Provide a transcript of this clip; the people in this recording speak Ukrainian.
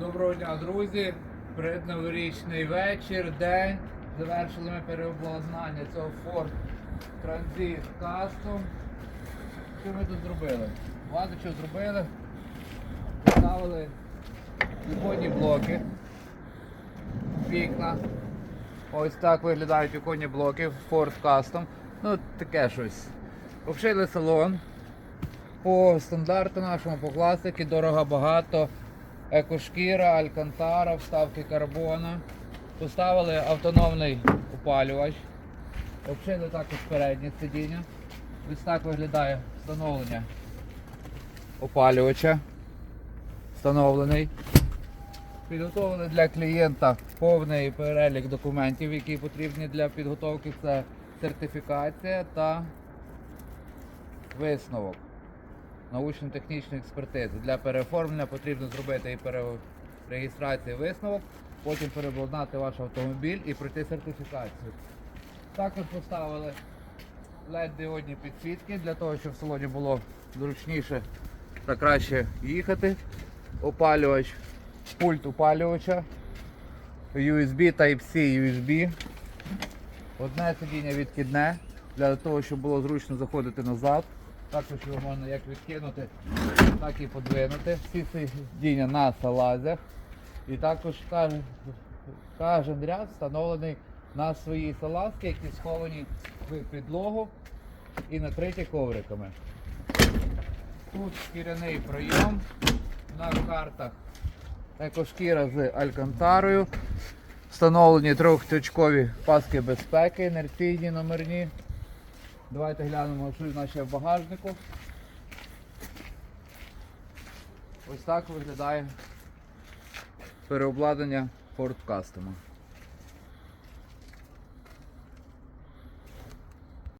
Доброго дня, друзі. Передноворічний вечір, день. Завершили ми переобладнання цього Ford Transit Custom. Що ми тут зробили? Багато чого зробили. Поставили віконні блоки. Вікна. Ось так виглядають віконні блоки Ford Custom. Ну, таке щось. Обшили салон. По стандарту нашому, по класиці, дорого багато. Екошкіра, алькантара, вставки карбона. Поставили автономний опалювач. Обшили також переднє сидіння. Ось так виглядає встановлення опалювача. Встановлений. Підготовили для клієнта повний перелік документів, які потрібні для підготовки. Це сертифікація та висновок научно-технічної експертизи. Для переоформлення потрібно зробити і перереєстрацію висновок, потім переобладнати ваш автомобіль і пройти сертифікацію. Також поставили LED-діодні підсвітки для того, щоб в салоні було зручніше та краще їхати. Опалювач, пульт опалювача, USB Type-C USB. Одне сидіння відкидне для того, щоб було зручно заходити назад. Також його можна як відкинути, так і подвинути. Всі сидіння на салазях. І також кожен, ряд встановлений на своїй салазки, які сховані в підлогу і накриті ковриками. Тут шкіряний пройом на картах екошкіра з алькантарою. Встановлені трьохточкові паски безпеки, інерційні номерні. Давайте глянемо, що в нас ще в багажнику. Ось так виглядає переобладнання Ford Custom.